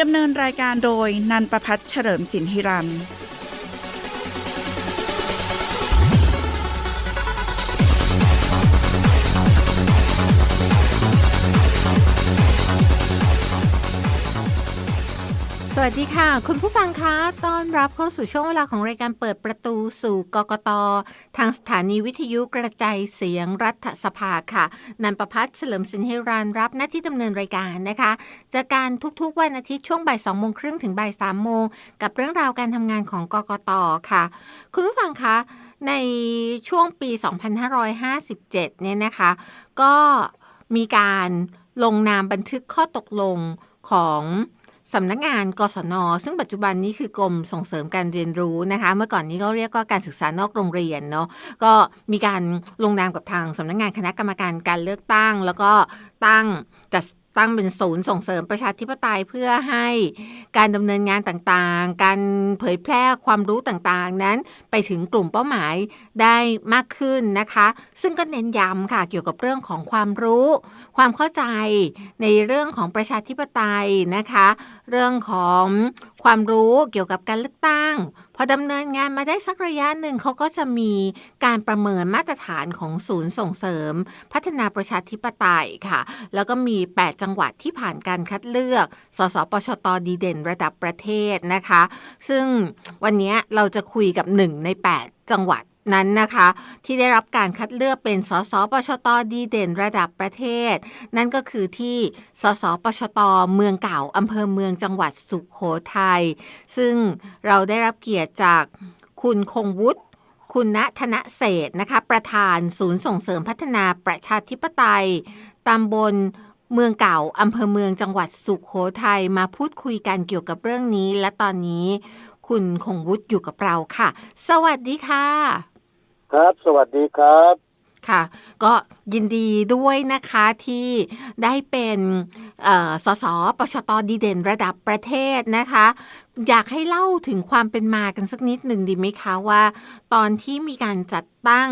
ดำเนินรายการโดยนันประพัฒน์เฉลิมสินธิรัน วัสดีค่ะ คุณผู้ฟังคะ ต้อนรับเข้าสู่ช่วงเวลาของรายการเปิดประตูสู่กกต ทางสถานีวิทยุกระจายเสียงรัฐสภาค่ะ นันประพัฒน์เฉลิมสินฮิรันรับหน้าที่ดำเนินรายการนะคะ จากการทุกๆวันอาทิตย์ช่วงบ่ายสองโมงครึ่งถึงบ่ายสามโมง กับเรื่องราวการทำงานของกกต ค่ะ คุณผู้ฟังคะ ในช่วงปี 2557 เนี่ยนะคะ ก็มีการลงนามบันทึกข้อตกลงของ สำนักงานกศน ซึ่งปัจจุบันนี้คือกรมส่งเสริมการเรียนรู้นะคะ เมื่อก่อนนี้ก็เรียกว่าการศึกษานอกโรงเรียนเนาะก็มีการลงนามกับทางสำนักงานคณะกรรมการการเลือกตั้ง แล้วก็ตั้งจัดตั้งเป็นศูนย์ส่งเสริมประชาธิปไตยเพื่อให้การดำเนินงานต่างๆ การเผยแพร่ความรู้ต่างๆ นั้นไปถึงกลุ่มเป้าหมายได้มากขึ้นนะคะ ซึ่งก็เน้นย้ำค่ะเกี่ยวกับเรื่องของความรู้ ความเข้าใจในเรื่องของประชาธิปไตยนะคะเรื่องของความรู้เกี่ยวกับการเลือกตั้ง พอดำเนินงานมาได้สักระยะหนึ่งเขาก็จะมีการประเมินมาตรฐานของศูนย์ส่งเสริม พัฒนาประชาธิปไตยค่ะ แล้วก็มี 8 จังหวัดที่ผ่านการคัดเลือก สสปชตดีเด่นระดับประเทศนะคะ ซึ่งวันนี้เราจะคุยกับ 1 ใน 8 จังหวัด นั้นนะคะ ที่ได้รับการคัดเลือกเป็นสสปชตดีเด่นระดับประเทศ นั่นก็คือที่สสปชตเมืองเก่าอำเภอเมืองจังหวัดสุขโขทัยซึ่งเราได้รับเกียรติจากคุณคงวุฒิคุณณธนเศษนะคะ ประธานศูนย์ส่งเสริมพัฒนาประชาธิปไตยตำบลเมืองเก่าอำเภอเมืองจังหวัดสุขโขทัยมาพูดคุยกันเกี่ยวกับเรื่องนี้ และตอนนี้ คุณคงวุฒิอยู่กับเราค่ะ สวัสดีค่ะ ครับ สวัสดีครับค่ะ ก็ยินดีด้วยนะคะที่ได้เป็นสสปชตดีเด่นระดับประเทศนะคะ อยากให้เล่าถึงความเป็นมากันสักนิดหนึ่งดีไหมคะว่า ตอนที่มีการจัดตั้ง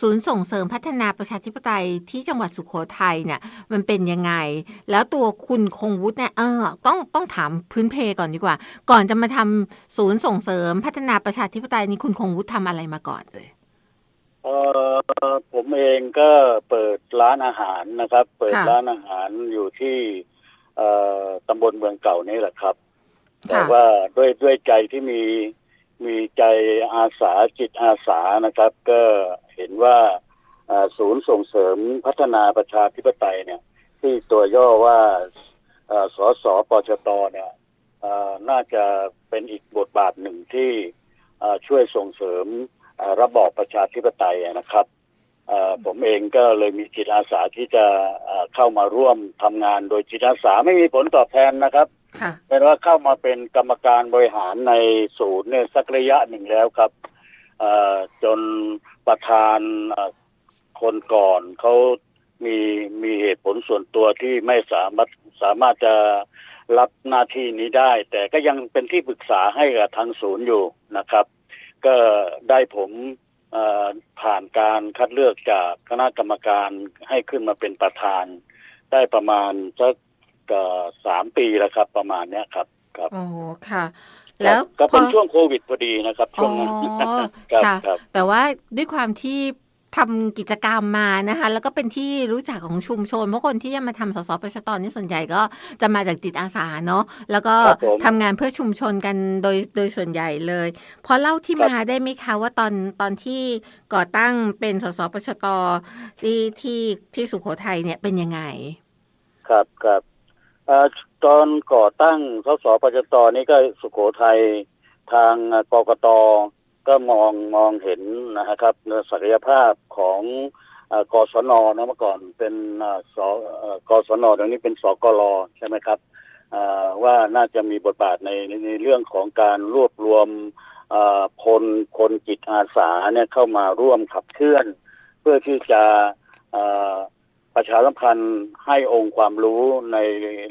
ศูนย์ส่งเสริมพัฒนาประชาธิปไตยที่จังหวัดสุโขทัยเนี่ยมันเป็นยังไง แล้วตัวคุณคงวุฒิเนี่ยเออต้องต้องถามพื้นเพก่อนดีกว่า ก่อนจะมาทำศูนย์ส่งเสริมพัฒนาประชาธิปไตยนี้คุณคงวุฒิทำอะไรมาก่อนเลย เอ่อผมเองก็เปิดร้านอาหารนะครับ เปิดค่ะร้านอาหารอยู่ที่เอ่อตำบลเมืองเก่านี่แหละครับค่ะแต่ว่าด้วยด้วยใจที่มีมีใจอาสาจิตอาสานะครับ ก็เห็นว่าเอ่อศูนย์ส่งเสริมพัฒนาประชาธิปไตยเนี่ย ที่ตัวย่อว่าเอ่อสสปชตเนี่ยเอ่อน่าจะเป็นอีกบทบาทหนึ่งที่เอ่อช่วยส่งเสริมเอ่อ ระบอบประชาธิปไตยนะครับเอ่อผมเองก็เลยมีจิตอาสาที่จะเอ่อเข้ามาร่วมทำงานโดยจิตอาสาไม่มีผลตอบแทนนะครับค่ะเป็นว่าเข้ามาเป็นกรรมการบริหารในศูนย์เนี่ยสักระยะหนึ่งแล้วครับเอ่อจนประธานเอ่อคนก่อนเขามีมีเหตุผลส่วนตัวที่ไม่สามารถสามารถจะรับหน้าที่นี้ได้ แต่ก็ยังเป็นที่ปรึกษาให้กับทางศูนย์อยู่นะครับ ก็ได้ผมเอ่อผ่านการคัดเลือกจากคณะกรรมการให้ขึ้นมาเป็นประธาน ได้ประมาณสักเอ่อสามปีแล้วครับ ประมาณเนี้ยครับครับโอ้ค่ะ แล้วก็เป็นพอช่วงโควิดพอดีนะครับ ช่วงนั้นอ๋อครับค่ะครับแต่ว่าด้วยความที่ ทำกิจกรรมมานะคะ แล้วก็เป็นที่รู้จักของชุมชนเพราะคนที่จะมาทำสสประชตนี่ส่วนใหญ่ก็จะมาจากจิตอาสาเนาะแล้วก็ครับผมทำงานเพื่อชุมชนกันโดยโดยส่วนใหญ่เลยพอเล่าที่ครับมาได้ไหมคะว่าตอนตอนที่ก่อตั้งเป็นสสประชตที่ที่ที่สุโขทัยเนี่ยเป็นยังไง ครับครับเอ่อตอนก่อตั้งสสปจตนี่ก็สุโขทัยทางกกต ก็มองมองเห็นนะครับศักยภาพของกศนนะเมื่อก่อนเป็นสกศนเดี๋ยวนี้เป็นสกลใช่ไหมครับว่าน่าจะมีบทบาทในในในเรื่องของการรวบรวมเอ่อพลคนจิตอาสาเนี่ยเข้ามาร่วมขับเคลื่อน เพื่อที่จะประชาสัมพันธ์ให้องค์ความรู้ใน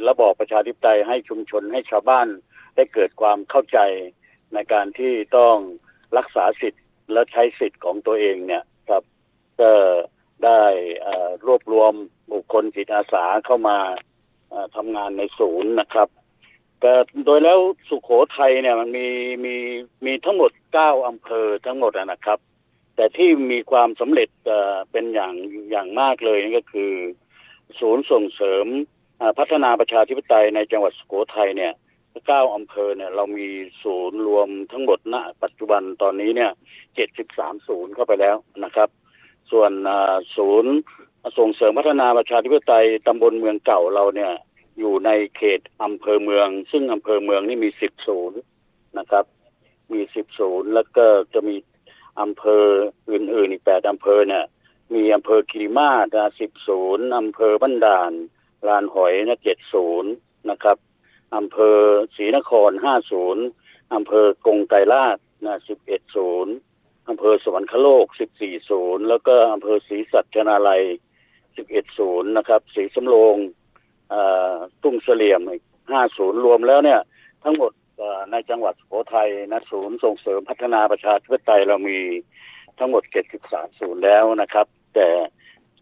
ระบอบประชาธิปไตยให้ชุมชนให้ชาวบ้านได้เกิดความเข้าใจในการที่ต้อง รักษาสิทธิ์และใช้สิทธิ์ของตัวเองเนี่ยครับก็ได้รวบรวมบุคคลจิตอาสาเข้ามาทำงานในศูนย์นะครับก็โดยแล้วสุขโขทัยเนี่ยมันมีมีมีทั้งหมดเก้าอำเภอทั้งหมดนะครับ แต่ที่มีความสำเร็จเป็นอย่างอย่างมากเลยนั่นก็คือ ศูนย์ส่งเสริมพัฒนาประชาธิปไตยในจังหวัดสุโขทัยเนี่ย เก้าอำเภอเนี่ยเรามีศูนย์รวมทั้งหมดณปัจจุบันตอนนี้เนี่ยเจ็ดสิบสามศูนย์เข้าไปแล้วนะครับ ส่วนศูนย์ส่งเสริมพัฒนาประชาธิปไตยตำบลเมืองเก่าเราเนี่ยอยู่ในเขตอำเภอเมือง ซึ่งอำเภอเมืองนี่มีสิบศูนย์นะครับ มีสิบศูนย์แล้วก็จะมีอำเภออื่นๆอีกแปดอำเภอเนี่ยมีอำเภอกิริมาศสิบศูนย์อำเภอบ้านด่านลานหอยนะเจ็ดศูนย์นะครับ อำเภอศรีนครห้าศูนย์อำเภอกงไกรลาดนะสิบเอ็ดศูนย์อำเภอสวรรคโลกสิบสี่ศูนย์แล้วก็อำเภอศรีสัชนาลัยสิบเอ็ดศูนย์นะครับศรีสำโรงเอ่อตุ้งเสลี่ยมอีกห้าศูนย์รวมแล้วเนี่ย ทั้งหมดในจังหวัดสุโขทัยนะศูนย์ส่งเสริมพัฒนาประชาธิปไตยเรามีทั้งหมด 73 ศูนย์แล้วนะครับ แต่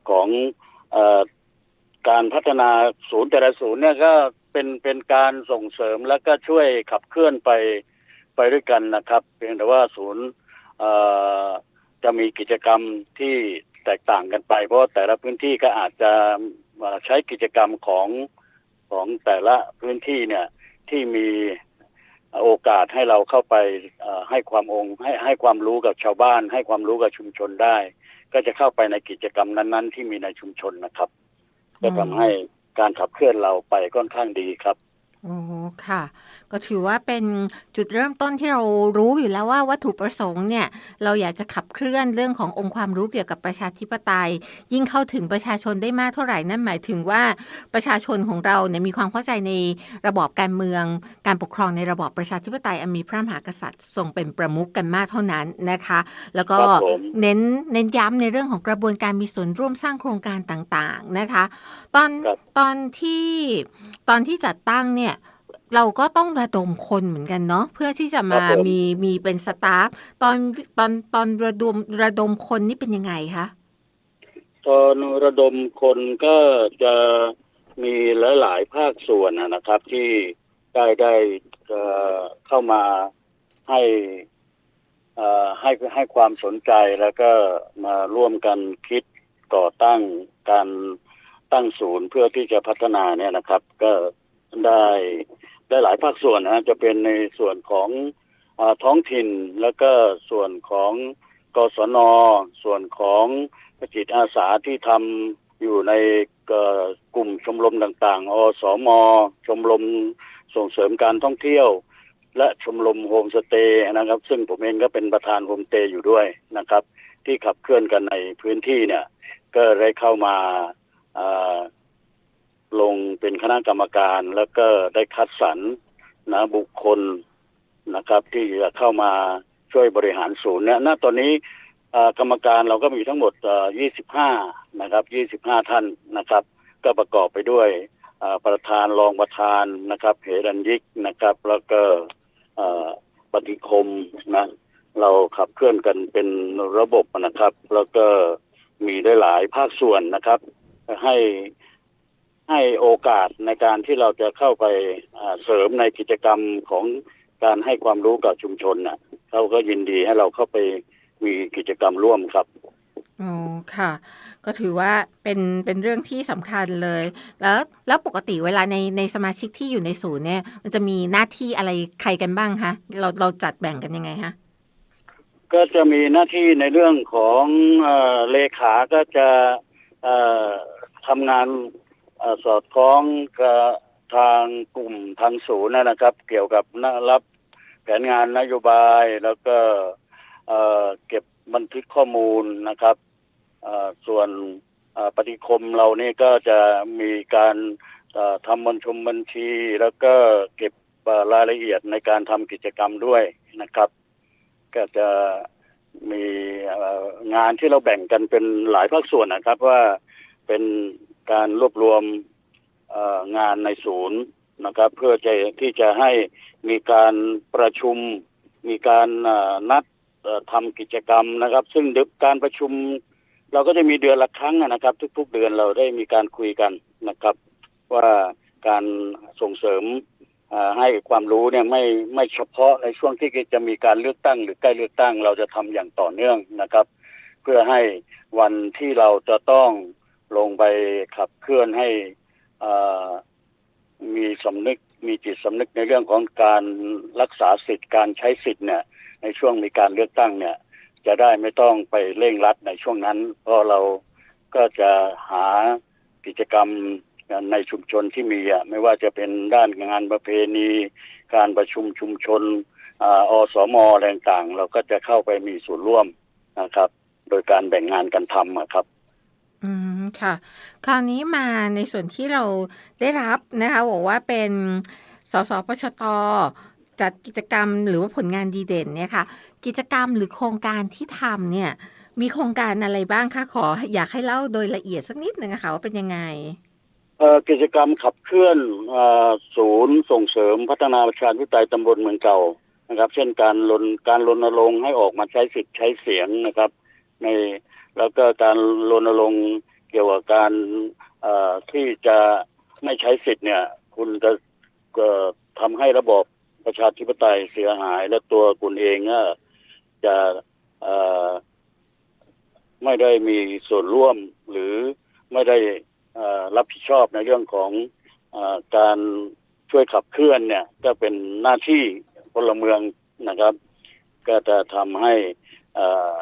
ของอการพัฒนาศูนย์แต่ละศูนย์เนี่ยก็ เป็นเป็นการส่งเสริมแล้วก็ช่วยขับเคลื่อนไปไปด้วยกันนะครับ เพียงแต่ว่าศูนย์จะมีกิจกรรมที่แตกต่างกันไป เพราะแต่ละพื้นที่ก็อาจจะใช้กิจกรรมของของแต่ละพื้นที่เนี่ยที่มีโอกาสให้เราเข้าไปให้ความองค์ให้ให้ความรู้กับชาวบ้าน ให้ความรู้กับชุมชนได้ ก็จะเข้าไปในกิจกรรมนั้น ๆ ที่มีในชุมชนนะครับ ก็ทำให้ การขับเคลื่อนเราไปค่อนข้างดีครับโอ้ค่ะ ก็ถือว่าเป็นจุดเริ่มต้นที่เรารู้อยู่แล้วว่าวัตถุประสงค์เนี่ยเราอยากจะขับเคลื่อนเรื่องขององค์ความรู้เกี่ยวกับประชาธิปไตย ยิ่งเข้าถึงประชาชนได้มากเท่าไหร่นั่นหมายถึงว่าประชาชนของเราเนี่ยมีความเข้าใจในระบอบการเมือง การปกครองในระบอบประชาธิปไตยอันมีพระมหากษัตริย์ทรงเป็นประมุขกันมากเท่านั้นนะคะ แล้วก็เน้นเน้นย้ำในเรื่องของกระบวนการมีส่วนร่วมสร้างโครงการต่างๆนะคะ ตอนตอนที่ตอนที่จัดตั้งเนี่ย เราก็ต้องระดมคนเหมือนกันเนาะเพื่อที่จะมาครับผมมีมีเป็นสตาฟตอนตอนตอนระดมระดมคนนี่เป็นยังไงคะตอนระดมคนก็จะมีหลาย ๆ ภาคส่วนนะนะครับ ที่ได้ได้เอ่อเข้ามาให้เอ่อให้ให้ความสนใจแล้วก็มาร่วมกันคิดก่อตั้งการตั้งศูนย์เพื่อที่จะพัฒนาเนี่ยนะครับ ก็ได้ ได้หลายภาคส่วนนะจะเป็นในส่วนของอท้องถิ่นแล้วก็ส่วนของกศน ส่วนของจิตอาสาที่ทำอยู่ในกลุ่มชมรมต่างๆ อสม ชมรมส่งเสริมการท่องเที่ยว และชมรมโฮมสเตย์นะครับ ซึ่งผมเองก็เป็นประธานโฮมสเตย์อยู่ด้วยนะครับ ที่ขับเคลื่อนกันในพื้นที่เนี่ย ก็ได้เข้ามา ลงเป็นคณะกรรมการแล้วก็ได้คัดสรรนะบุคคลนะครับ ที่จะเข้ามาช่วยบริหารศูนย์เนี่ยณตอนนี้กรรมการเราก็มีทั้งหมด 25 นะครับ 25 ท่านนะครับ ก็ประกอบไปด้วยประธานรองประธานนะครับเหรัญยิกนะครับ แล้วก็ปฏิคมนะเราขับเคลื่อนกันเป็นระบบนะครับ แล้วก็มีได้หลายภาคส่วนนะครับ ให้ ให้โอกาสในการที่เราจะเข้าไปอ่าเสริมในกิจกรรมของการให้ความรู้กับชุมชนน่ะเขาก็ยินดีให้เราเข้าไปมีกิจกรรมร่วมครับอ๋อค่ะ ก็ถือว่าเป็นเป็นเรื่องที่สำคัญเลย แล้วแล้วปกติเวลาในในสมาชิกที่อยู่ในศูนย์เนี่ย มันจะมีหน้าที่อะไรใครกันบ้างคะเราเราจัดแบ่งกันยังไงคะก็จะมีหน้าที่ในเรื่องของเอ่อเลขาก็จะเอ่อทำงานเอ่อ สอดคล้องกับทางกลุ่มทางศูนย์นะครับ เกี่ยวกับนรับแผนงานนโยบายแล้วก็เก็บบันทึกข้อมูลนะครับส่วนปฏิคมเรานี่ก็จะมีการทำบัญชมบัญชี แล้วก็เก็บรายละเอียดในการทำกิจกรรมด้วยนะครับ ก็จะมีงานที่เราแบ่งกันเป็นหลายภาคส่วนนะครับว่าเป็น การรวบรวมงานในศูนย์นะครับ เพื่อจะที่จะให้มีการประชุม มีการนัดทำกิจกรรมนะครับ ซึ่งเดี๋ยวการประชุม เราก็จะมีเดือนละครั้งนะครับ ทุก ๆ เดือนเราได้มีการคุยกันนะครับ ว่าการส่งเสริมให้ความรู้เนี่ยไม่ไม่เฉพาะในช่วงที่จะมีการเลือกตั้ง หรือใกล้เลือกตั้ง เราจะทำอย่างต่อเนื่องนะครับ เพื่อให้วันที่เราจะต้อง ลงไปขับเคลื่อนให้มีสำนึกมีจิตสำนึกในเรื่องของการรักษาสิทธิ์การใช้สิทธิ์เนี่ยในช่วงมีการเลือกตั้งเนี่ย จะได้ไม่ต้องไปเร่งรัดในช่วงนั้น เพราะเราก็จะหากิจกรรมในชุมชนที่มีอะไม่ว่าจะเป็นด้านงานประเพณี การประชุมชุมชนออสมอะไรต่าง เราก็จะเข้าไปมีส่วนร่วมนะครับ โดยการแบ่งงานกันทำครับ อืมค่ะ คราวนี้มาในส่วนที่เราได้รับนะคะบอกว่าเป็นสสปชตจัดกิจกรรมหรือว่าผลงานดีเด่นเนี่ยค่ะ กิจกรรมหรือโครงการที่ทำเนี่ย มีโครงการอะไรบ้างคะขอ อยากให้เล่าโดยละเอียดสักนิดหนึ่งอะค่ะว่าเป็นยังไงเออกิจกรรมขับเคลื่อนศูนย์ส่งเสริมพัฒนาประชาธิปไตยตำบลเมืองเก่านะครับ เช่นการรณการรณรงค์ให้ออกมาใช้สิทธิ์ใช้เสียงนะครับ ใน แล้วก็การรณรงค์เกี่ยวกับการที่จะไม่ใช้สิทธิ์เนี่ย คุณจะทำให้ระบบประชาธิปไตยเสียหาย และตัวคุณเองก็จะไม่ได้มีส่วนร่วมหรือไม่ได้รับผิดชอบในเรื่องของอการช่วยขับเคลื่อนเนี่ยก็เป็นหน้าที่พลเมืองนะครับ ก็จะทำให้อ่อ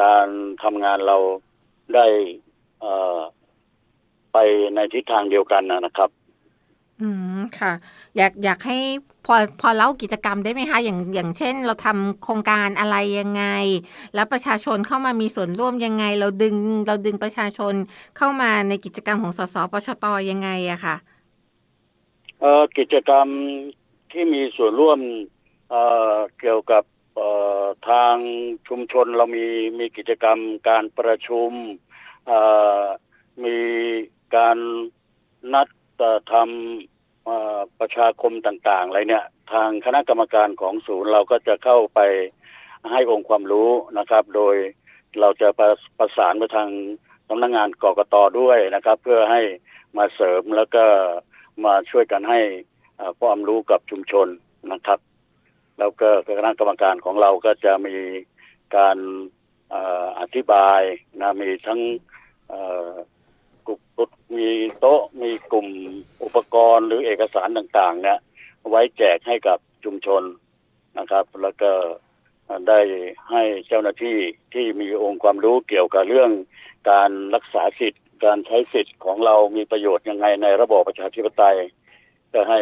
การทำงานเราได้เอ่อไปในทิศทางเดียวกันนะนะครับ อืมค่ะ อยากอยากให้พอพอเล่ากิจกรรมได้ไหมคะ อย่างอย่างเช่น เราทำโครงการอะไรยังไง แล้วประชาชนเข้ามามีส่วนร่วมยังไง เราดึงเราดึงประชาชนเข้ามาในกิจกรรมของสสปชตยังไงอะค่ะเอ่อกิจกรรมที่มีส่วนร่วมเอ่อเกี่ยวกับเอ่อ ทางชุมชนเรามีมีกิจกรรมการประชุมมีการนัดทำประชาคมต่างๆอะไรเนี่ย ทางคณะกรรมการของศูนย์เราก็จะเข้าไปให้องค์ความรู้นะครับ โดยเราจะประประสานไปทางสำนักงานกกตด้วยนะครับ เพื่อให้มาเสริมแล้วก็มาช่วยกันให้ความรู้กับชุมชนนะครับ แล้วก็คณะกรรมการของเราก็จะมีการอธิบายนะมีทั้งกลุ่มมีโต๊ะมีกลุ่มอุปกรณ์หรือเอกสารต่างๆ เนี่ยไว้แจกให้กับชุมชนนะครับ แล้วก็ได้ให้เจ้าหน้าที่ที่มีองค์ความรู้เกี่ยวกับเรื่องการรักษาสิทธิ์ การใช้สิทธิ์ของเรามีประโยชน์ยังไงในระบอบประชาธิปไตย ก็ให้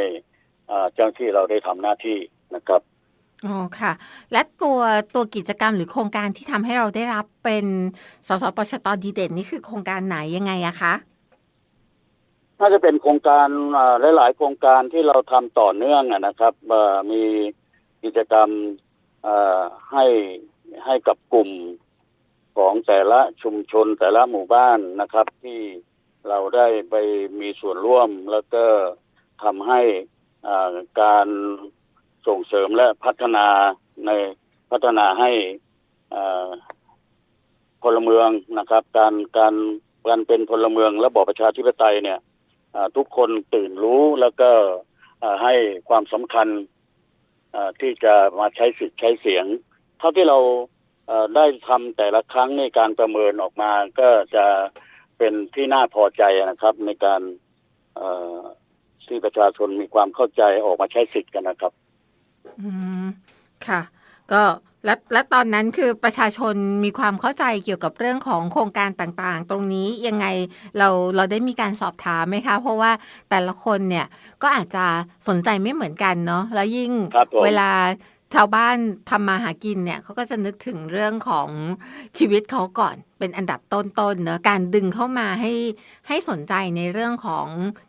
เจ้าหน้าที่เราได้ทำหน้าที่นะครับ อ๋อค่ะ และตัวตัวกิจกรรมหรือโครงการที่ทำให้เราได้รับเป็นสสปชตดีเด่นนี่คือโครงการไหนยังไงอะคะน่าจะเป็นโครงการอ่าหลาย ๆ โครงการที่เราทำต่อเนื่องนะครับมีกิจกรรมให้ให้กับกลุ่มของแต่ละชุมชนแต่ละหมู่บ้านนะครับ ที่เราได้ไปมีส่วนร่วมแล้วก็ทำให้การ ส่งเสริมและพัฒนาในพัฒนาให้พลเมืองนะครับ การการการเป็นพลเมืองระบอบประชาธิปไตยเนี่ยทุกคนตื่นรู้แล้วก็ให้ความสำคัญที่จะมาใช้สิทธิ์ใช้เสียง เท่าที่เราได้ทำแต่ละครั้งในการประเมินออกมาก็จะเป็นที่น่าพอใจนะครับ ในการที่ประชาชนมีความเข้าใจออกมาใช้สิทธิ์กันนะครับ อืมค่ะ ก็และและตอนนั้นคือประชาชนมีความเข้าใจเกี่ยวกับเรื่องของโครงการต่างๆ ตรงนี้ยังไงเราเราได้มีการสอบถามไหมคะ เพราะว่าแต่ละคนเนี่ยก็อาจจะสนใจไม่เหมือนกันเนาะแล้วยิ่งครับผมเวลาชาวบ้านทำมาหากินเนี่ยเขาก็จะนึกถึงเรื่องของชีวิตเขาก่อนเป็นอันดับต้นๆเนอะการดึงเข้ามาให้ให้สนใจในเรื่องของ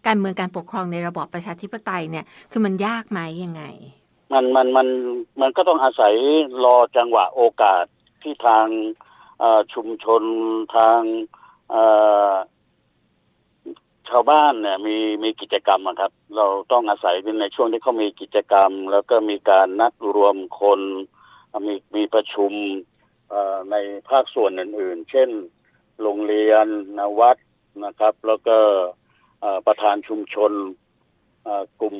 การเมืองการปกครองในระบอบประชาธิปไตยเนี่ยคือมันยากไหมยังไง มันมันมันมันก็ต้องอาศัยรอจังหวะโอกาสที่ทางชุมชนทางชาวบ้านเนี่ยมีมีกิจกรรมครับ เราต้องอาศัยในช่วงที่เขามีกิจกรรม แล้วก็มีการนัดรวมคนมีมีประชุมในภาคส่วนอื่น ๆ เช่น โรงเรียนนวัดนะครับ แล้วก็ประธานชุมชนกลุ่ม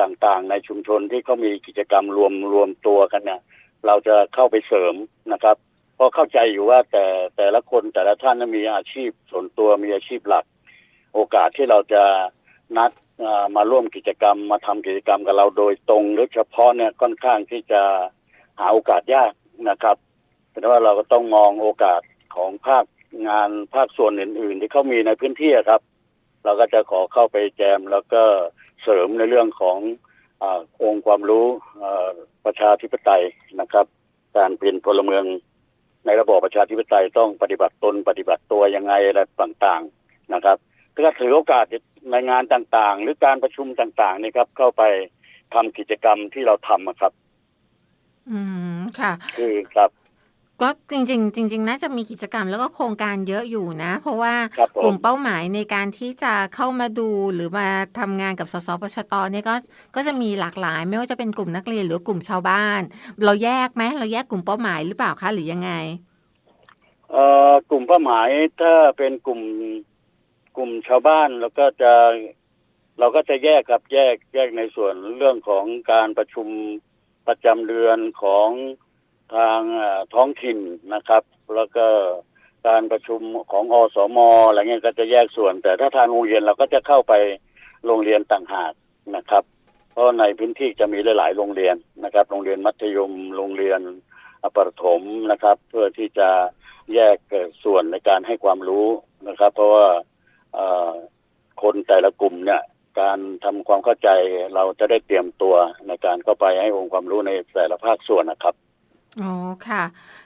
ต่างๆ ในชุมชนที่เขามีกิจกรรมรวมรวมตัวกันเนี่ยเราจะเข้าไปเสริมนะครับ เพราะเข้าใจอยู่ว่าแต่แต่ละคนแต่ละท่านมีอาชีพส่วนตัวมีอาชีพหลัก โอกาสที่เราจะนัดมาร่วมกิจกรรมมาทำกิจกรรมกับเราโดยตรงหรือเฉพาะเนี่ยค่อนข้างที่จะหาโอกาสยากนะครับแต่ว่าเราก็ต้องมองโอกาสของภาคงานภาคส่วนอื่น ๆ ที่เขามีในพื้นที่ครับ เราก็จะขอเข้าไปแจมแล้วก็ เสริมในเรื่องของอาองค์ความรู้อ่าประชาธิปไตยนะครับ การเป็นพลเมืองในระบอบประชาธิปไตยต้องปฏิบัติตนปฏิบัติตัวยังไงอะไรต่างๆนะครับก็ถือโอกาสในงานต่างๆ หรือการประชุมต่างๆนี่ครับ เข้าไปทำกิจกรรมที่เราทำอะครับ อืมค่ะ คือครับ ก็จริง ๆ จริง ๆ น่าจะมีกิจกรรมแล้วก็โครงการเยอะอยู่นะ เพราะว่าครับผมกลุ่มเป้าหมายในการที่จะเข้ามาดูหรือมาทำงานกับสสปชตเนี่ยก็ก็จะมีหลากหลาย ไม่ว่าจะเป็นกลุ่มนักเรียนหรือกลุ่มชาวบ้าน เราแยกไหมเราแยกกลุ่มเป้าหมายหรือเปล่าคะหรือยังไงเอ่อกลุ่มเป้าหมายถ้าเป็นกลุ่มกลุ่มชาวบ้านแล้วก็จะเราก็จะแยกครับแยกแยกในส่วนเรื่องของการประชุมประจำเดือนของ ทางท้องถิ่นนะครับ แล้วก็การประชุมของอสมอะไรเงี้ยก็จะแยกส่วน แต่ถ้าทางโรงเรียนเราก็จะเข้าไปโรงเรียนต่างหากนะครับ เพราะในพื้นที่จะมีหลาย ๆ โรงเรียนนะครับ โรงเรียนมัธยมโรงเรียนประถมนะครับ เพื่อที่จะแยกส่วนในการให้ความรู้นะครับ เพราะว่าคนแต่ละกลุ่มเนี่ยการทำความเข้าใจเราจะได้เตรียมตัวในการเข้าไปให้องค์ความรู้ในแต่ละภาคส่วนนะครับ อ๋อค่ะ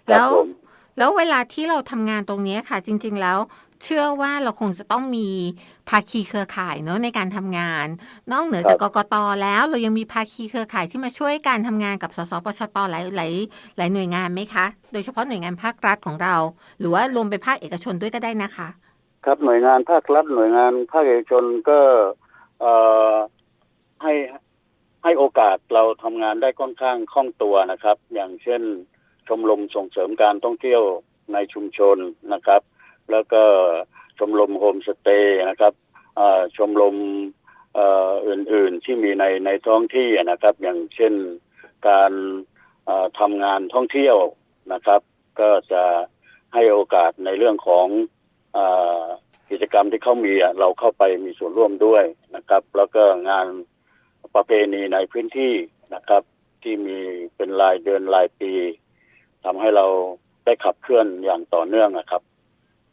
ครัแล้บวผม แล้วเวลาที่เราทำงานตรงเนี้ยค่ะ จริง ๆ แล้วเชื่อว่าเราคงจะต้องมีภาคีเครือข่ายเนอะในการทำงาน นอกเหนือจากกกตแล้ว เรายังมีภาคีเครือข่ายที่มาช่วยการทำงานกับสสปชตหลายหลายหลายหน่วยงานไหมคะ โดยเฉพาะหน่วยงานภาครัฐของเรา หรือว่ารวมไปภาคเอกชนด้วยก็ได้นะคะ ครับหน่วยงานภาครัฐหน่วยงานภาคเอกชนก็เอ่อให้ ให้โอกาสเราทำงานได้ค่อนข้างคล่องตัวนะครับ อย่างเช่นชมรมส่งเสริมการท่องเที่ยวในชุมชนนะครับ แล้วก็ชมรมโฮมสเตย์นะครับชมรมอื่นๆที่มีในในท้องที่นะครับ อย่างเช่นการเอ่อทำงานท่องเที่ยวนะครับ ก็จะให้โอกาสในเรื่องของกิจกรรมที่เขามีเราเข้าไปมีส่วนร่วมด้วยนะครับ แล้วก็งาน ประเพณีในพื้นที่นะครับ ที่มีเป็นรายเดือนรายปีทำให้เราได้ขับเคลื่อนอย่างต่อเนื่องนะครับ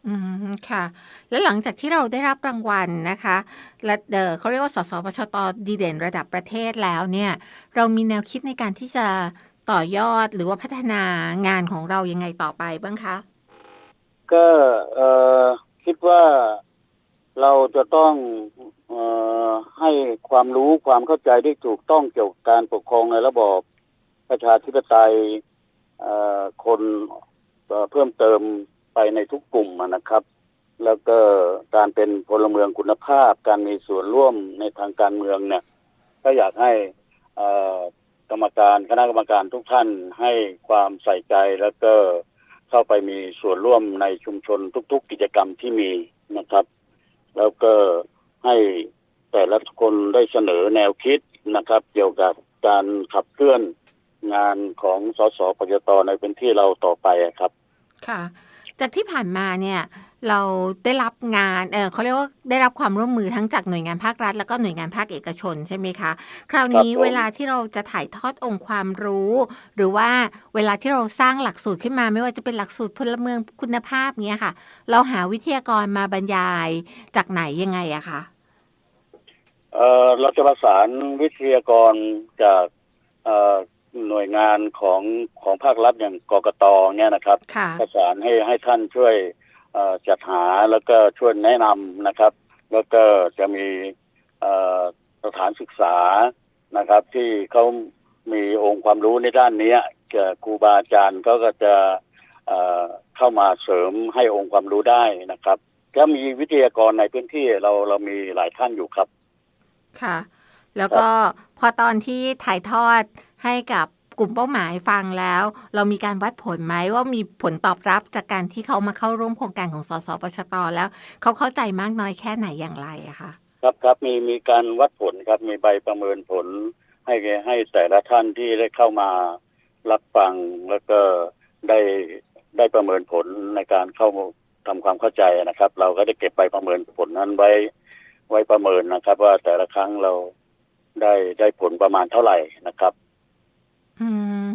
อืมค่ะ แล้วหลังจากที่เราได้รับรางวัลนะคะและเดอเขาเรียกว่าสสปชตดีเด่นระดับประเทศแล้วเนี่ย เรามีแนวคิดในการที่จะต่อยอดหรือว่าพัฒนางานของเรายังไงต่อไปบ้างคะ ก็เอ่อคิดว่าเราจะต้องเอ่อ ให้ความรู้ความเข้าใจที่ถูกต้องเกี่ยวกับการปกครองในระบอบประชาธิปไตยคนเพิ่มเติมไปในทุกกลุ่มนะครับ แล้วก็การเป็นพลเมืองคุณภาพ การมีส่วนร่วมในทางการเมืองเนี่ย ก็อยากให้กรรมการคณะกรรมการทุกท่านให้ความใส่ใจแล้วก็เข้าไปมีส่วนร่วมในชุมชนทุก ๆ กิจกรรมที่มีนะครับ แล้วก็ให้ แต่ละคนได้เสนอแนวคิดนะครับ เกี่ยวกับการขับเคลื่อนงานของสสปยตในพื้นที่เราต่อไปครับ ค่ะจากที่ผ่านมาเนี่ยเราได้รับงานเออเขาเรียกว่าได้รับความร่วมมือทั้งจากหน่วยงานภาครัฐ แล้วก็หน่วยงานภาคเอกชนใช่ไหมคะ คราวนี้เวลาที่เราจะถ่ายทอดองค์ความรู้ หรือว่าเวลาที่เราสร้างหลักสูตรขึ้นมา ไม่ว่าจะเป็นหลักสูตรพลเมืองคุณภาพเนี้ยค่ะ เราหาวิทยากรมาบรรยายจากไหนยังไงอะคะ เอ่อเราจะประสานวิทยากรจากเอ่อหน่วยงานของของภาครัฐอย่างกกตเนี่ยนะครับ ค่ะ ประสานให้ให้ท่านช่วยเอ่อจัดหาแล้วก็ช่วยแนะนำนะครับ แล้วก็จะมีเอ่อสถานศึกษานะครับ ที่เขามีองค์ความรู้ในด้านเนี้ยเกี่ยวกับครูบาอาจารย์เขาก็จะเอ่อเข้ามาเสริมให้องค์ความรู้ได้นะครับก็มีวิทยากรในพื้นที่เราเรามีหลายท่านอยู่ครับ ค่ะ แล้วก็พอตอนที่ถ่ายทอดให้กับกลุ่มเป้าหมายฟังแล้ว เรามีการวัดผลไหมว่ามีผลตอบรับจากการที่เขามาเข้าร่วมโครงการของสสปชตแล้ว เขาเข้าใจมากน้อยแค่ไหนอย่างไรอะคะครับครับมีมีการวัดผลครับมีใบประเมินผล ให้ให้แต่ละท่านที่ได้เข้ามารับฟังแล้วก็ได้ได้ประเมินผลในการเข้าทำความเข้าใจนะครับ เราก็ได้เก็บใบประเมินผลนั้นไว้ ไว้ประเมินนะครับ ว่าแต่ละครั้งเราได้ได้ผลประมาณเท่าไหร่นะครับ อืม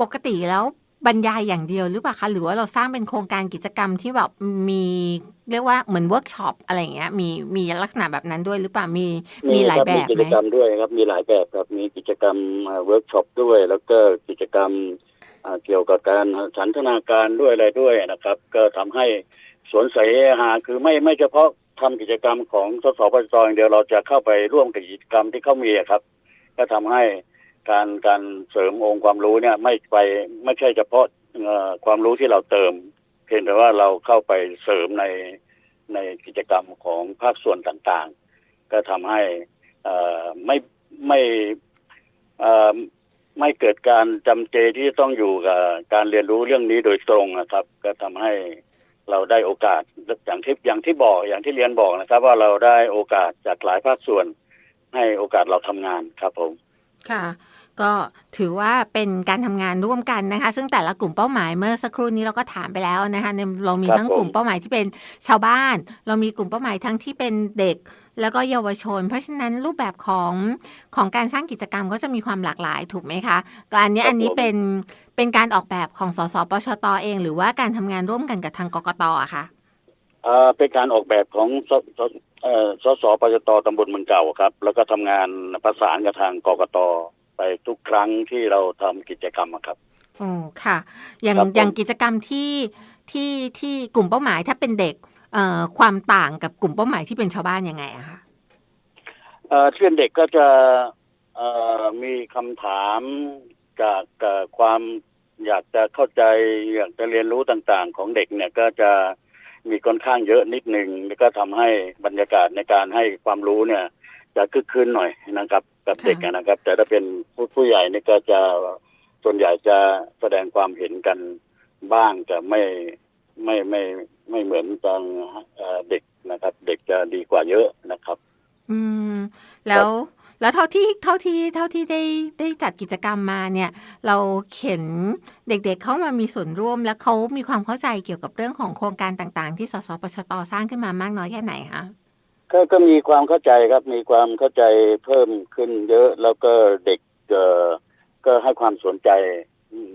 ปกติแล้วบรรยายอย่างเดียวหรือเปล่าคะ หรือว่าเราสร้างเป็นโครงการกิจกรรมที่แบบมีเรียกว่าเหมือนเวิร์กช็อปอะไรอย่างเงี้ย มีมีลักษณะแบบนั้นด้วยหรือเปล่ามีมีหลายคแบรัมีบกิไหมจกรรมด้วยครับ มีหลายแบบครับมีกิจกรรมเวิร์กช็อปด้วย แล้วก็กิจกรรมอ่าเกี่ยวกับการสันทนาการด้วยอะไรด้วยนะครับ ก็ทำให้สวนใสหาคือไม่ไม่เฉพาะ ทำกิจกรรมของสสปชอย่างเดียวเราจะเข้าไปร่วมกิจกรรมที่เขามีครับ ก็ทำให้การการเสริมองค์ความรู้เนี่ยไม่ไปไม่ใช่เฉพาะความรู้ที่เราเติม เพียงแต่ว่าเราเข้าไปเสริมในในกิจกรรมของภาคส่วนต่างๆ ก็ทำให้อ่อไม่ไม่ไม่เกิดการจำเจที่ต้องอยู่กับการเรียนรู้เรื่องนี้โดยตรงนะครับ ก็ทำให้ เราได้โอกาสอย่างที่อย่างที่บอกอย่างที่เรียนบอกนะครับ ว่าเราได้โอกาสจากหลายภาคส่วน ให้โอกาสเราทำงานครับผม ค่ะ ก็ถือว่าเป็นการทำงานร่วมกันนะคะ ซึ่งแต่ละกลุ่มเป้าหมายเมื่อสักครู่นี้เราก็ถามไปแล้วนะคะในเรามีครับทั้งผมกลุ่มเป้าหมายที่เป็นชาวบ้าน เรามีกลุ่มเป้าหมายทั้งที่เป็นเด็กแล้วก็เยาวชน เพราะฉะนั้นรูปแบบของของการสร้างกิจกรรมก็จะมีความหลากหลายถูกไหมคะ ก็อันนี้อันนี้เป็น เป็นการออกแบบของสสปชตเอง หรือว่าการทำงานร่วมกันกับทางกกตอะคะเอ่อเป็นการออกแบบของสสเอ่อสสปจตตำบลเมืองเก่าครับ แล้วก็ทำงานประสานกับทางกกตไปทุกครั้งที่เราทำกิจกรรมอะครับโอ้ค่ะ อย่างครับผมอย่างกิจกรรมที่ที่ที่กลุ่มเป้าหมายถ้าเป็นเด็กเอ่อความต่างกับกลุ่มเป้าหมายที่เป็นชาวบ้านยังไงอะคะเอ่อที่เป็นเด็กก็จะเอ่อมีคำถาม จากความอยากจะเข้าใจอยากจะเรียนรู้ต่างๆ ของเด็กเนี่ยก็จะมีค่อนข้างเยอะนิดหนึ่งแล้วก็ทำให้บรรยากาศในการให้ความรู้เนี่ย จะคึกคืนหน่อยนะครับ กับเด็กนะครับ แต่ถ้าเป็นผู้ผู้ใหญ่นี่ก็จะส่วนใหญ่จะแสดงความเห็นกันบ้างแต่ไม่ไม่ไม่ไม่เหมือนตอนเด็กนะครับ เด็กจะดีกว่าเยอะนะครับ อืม แล้ว แล้วเท่าที่เท่าที่เท่าที่ได้ได้จัดกิจกรรมมาเนี่ย เราเห็นเด็กๆเข้ามามีส่วนร่วม และเขามีความเข้าใจเกี่ยวกับเรื่องของโครงการต่างๆ ที่สสปชตสร้างขึ้นมามากน้อยแค่ไหนคะก็ก็มีความเข้าใจครับมีความเข้าใจเพิ่มขึ้นเยอะ แล้วก็เด็กเออก็ให้ความสนใจ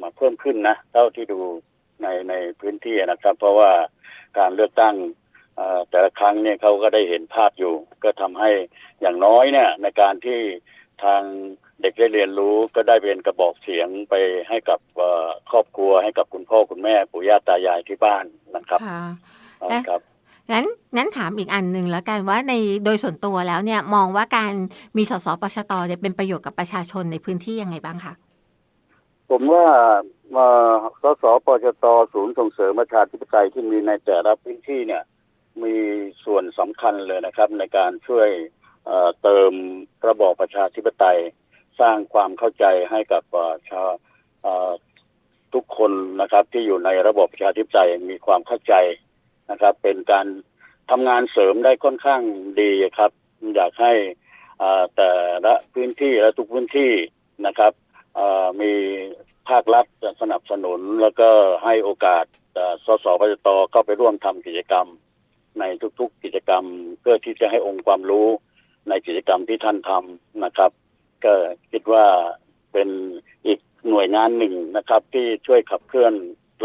มาเพิ่มขึ้นนะเท่าที่ดูในในพื้นที่นะครับ เพราะว่าการเลือกตั้ง แต่ละครั้งเนี่ยเขาก็ได้เห็นภาพอยู่ ก็ทำให้อย่างน้อยเนี่ยในการที่ทางเด็กได้เรียนรู้ก็ได้เป็นกระบอกเสียงไปให้กับเอ่อครอบครัวให้กับคุณพ่อคุณแม่ปู่ย่าตายายที่บ้านนะครับค่ะอ่าครับงั้นงั้นถามอีกอันหนึ่งแล้วกันว่าในโดยส่วนตัวแล้วเนี่ยมองว่าการมีสสปชตเนี่ยเป็นประโยชน์กับประชาชนในพื้นที่ยังไงบ้างคะผมว่าเอ่อสสปชตศูนย์ส่งเสริมประชาธิปไตยที่มีในแต่ละพื้นที่เนี่ย มีส่วนสำคัญเลยนะครับ ในการช่วยเติมระบอบประชาธิปไตย สร้างความเข้าใจให้กับชาวทุกคนนะครับ ที่อยู่ในระบบประชาธิปไตยมีความเข้าใจนะครับ เป็นการทำงานเสริมได้ค่อนข้างดีครับ อยากให้แต่ละพื้นที่และทุกพื้นที่นะครับมีภาครัฐสนับสนุนแล้วก็ให้โอกาสสสปจตเข้าไปร่วมทำกิจกรรม ในทุกๆกิจกรรม เพื่อที่จะให้องค์ความรู้ในกิจกรรมที่ท่านทำนะครับ ก็คิดว่าเป็นอีกหน่วยงานหนึ่งนะครับ ที่ช่วยขับเคลื่อน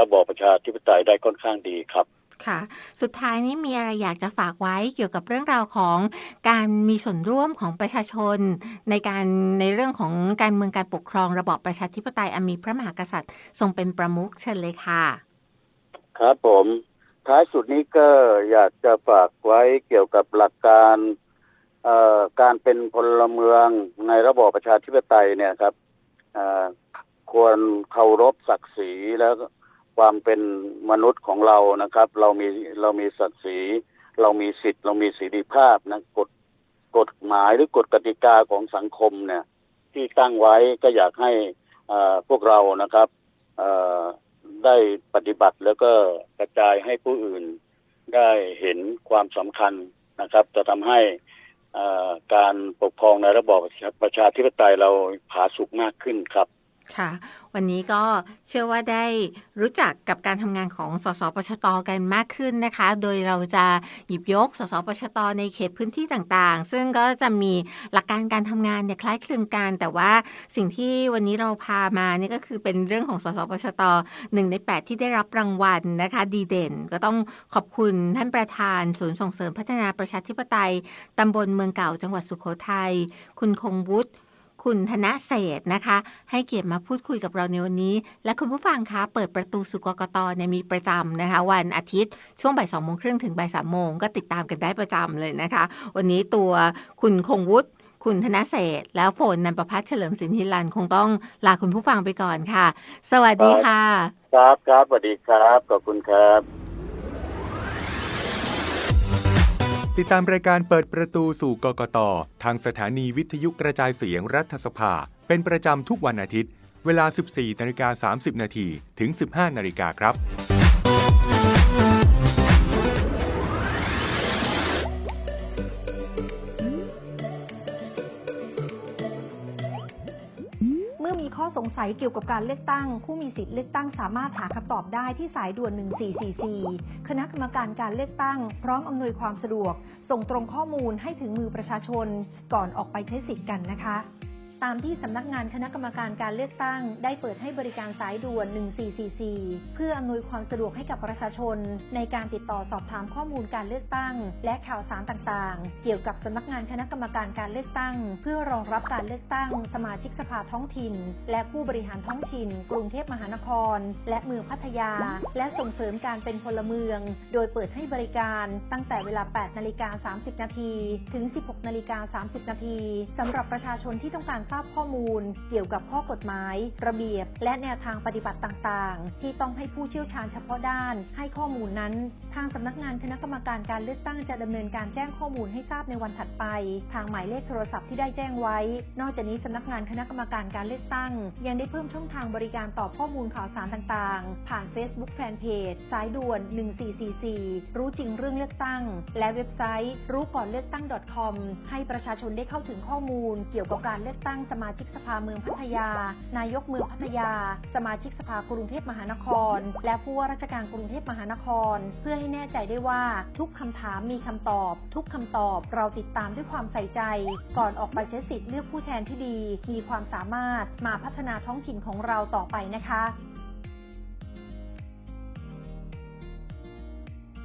ระบอบประชาธิปไตยได้ค่อนข้างดีครับค่ะ สุดท้ายนี้มีอะไรอยากจะฝากไว้เกี่ยวกับเรื่องราวของการมีส่วนร่วมของประชาชน ในการในเรื่องของการเมืองการปกครองระบอบประชาธิปไตยอันมีพระมหากษัตริย์ ทรงเป็นประมุขเชิญเลยค่ะ ครับผม ท้ายสุดนี้ก็อยากจะฝากไว้เกี่ยวกับหลักการการเป็นพลเมืองในระบอบประชาธิปไตยเนี่ยครับควรเคารพศักดิ์ศรีแล้วความเป็นมนุษย์ของเรานะครับ เรามีเรามีศักดิ์ศรีเรามีสิทธิ์ เรามีเสรีภาพนะกฎกฎหมายหรือกฎกติกาของสังคมเนี่ย ที่ตั้งไว้ก็อยากให้พวกเรานะครับ ได้ปฏิบัติแล้วก็กระจายให้ผู้อื่นได้เห็นความสำคัญนะครับ จะทำให้อ่อการปกครองในระบอบประชาธิปไตยเราผาสุกมากขึ้นครับ ค่ะ วันนี้ก็เชื่อว่าได้รู้จักกับการทำงานของสสปชตกันมากขึ้นนะคะ โดยเราจะหยิบยกสสปชตในเขตพื้นที่ต่างๆ ซึ่งก็จะมีหลักการการทำงานเนี่ยคล้ายคลึงกัน แต่ว่าสิ่งที่วันนี้เราพามาเนี่ยก็คือเป็นเรื่องของสสปชตหนึ่งใน 8 ที่ได้รับรางวัลนะคะ ดีเด่นก็ต้องขอบคุณท่านประธาน ศูนย์ส่งเสริมพัฒนาประชาธิปไตยตำบลเมืองเก่าจังหวัดสุโขทัยคุณคงวุฒิ คุณธนเศรษฐ์นะคะ ให้เกียรติมาพูดคุยกับเราในวันนี้ และคุณผู้ฟังคะเปิดประตูสู่กกตเนี่ยมีประจำนะคะ วันอาทิตย์ช่วงบ่ายสองโมงครึ่งถึงบ่ายสามโมงก็ติดตามกันได้ประจำเลยนะคะ วันนี้ตัวคุณคงวุฒิคุณธนเศรษฐ์แล้วโฟนนันประพัฒน์เฉลิมสินธิรันคงต้องลาคุณผู้ฟังไปก่อนค่ะ สวัสดีค่ะ ครับครับสวัสดีครับขอบคุณครับ ติดตามรายการเปิดประตูสู่กกต ทางสถานีวิทยุกระจายเสียงรัฐสภา เป็นประจำทุกวันอาทิตย์ เวลา 14นาฬิกา30 นาทีถึง 15นาฬิกาครับ สัยเกี่ยวกับการเลือกตั้ง ผู้มีสิทธิ์เลือกตั้งสามารถหาคำตอบได้ที่สายด่วน 1444 คณะกรรมการการเลือกตั้ง พร้อมอำนวยความสะดวก ส่งตรงข้อมูลให้ถึงมือประชาชน ก่อนออกไปใช้สิทธิ์กันนะคะ ตามที่สำนักงานคณะกรรมการการเลือกตั้ง ได้เปิดให้บริการสายด่วน 1444 เพื่ออำนวยความสะดวกให้กับประชาชน ในการติดต่อสอบถามข้อมูลการเลือกตั้ง และข่าวสารต่างๆ เกี่ยวกับสำนักงานคณะกรรมการการเลือกตั้ง เพื่อรองรับการเลือกตั้ง สมาชิกสภาท้องถิ่น และผู้บริหารท้องถิ่น กรุงเทพมหานคร และเมืองพัทยา และส่งเสริมการเป็นพลเมือง โดยเปิดให้บริการตั้งแต่เวลา 8 นาฬิกา 30 นาที ถึง 16 นาฬิกา 30 นาทีสำหรับประชาชนที่ต้องการทราบข้อมูล เกี่ยวกับข้อกฎหมาย ระเบียบ และแนวทางปฏิบัติต่างๆ ที่ต้องให้ผู้เชี่ยวชาญเฉพาะด้าน ให้ข้อมูลนั้น ทางสำนักงานคณะกรรมการการเลือกตั้งจะดำเนินการแจ้งข้อมูลให้ทราบในวันถัดไป ทางหมายเลขโทรศัพท์ที่ได้แจ้งไว้ นอกจากนี้สำนักงานคณะกรรมการการเลือกตั้ง ยังได้เพิ่มช่องทางบริการตอบข้อมูลข่าวสารต่างๆ ผ่าน Facebook Fanpage สายด่วน 1444 รู้จริงเรื่องเลือกตั้ง และเว็บไซต์ รู้ก่อนเลือกตั้ง .com ให้ประชาชนได้เข้าถึงข้อมูล เกี่ยวกับการเลือกตั้งงสมาชิกสภาเมืองพัทยา นายกเมืองพัทยา สมาชิกสภากรุงเทพมหานคร และผู้ว่าราชการกรุงเทพมหานคร เพื่อให้แน่ใจได้ว่าทุกคำถามมีคำตอบ ทุกคำตอบเราติดตามด้วยความใส่ใจ ก่อนออกไปใช้สิทธิ์เลือกผู้แทนที่ดี มีความสามารถมาพัฒนาท้องถิ่นของเราต่อไปนะคะ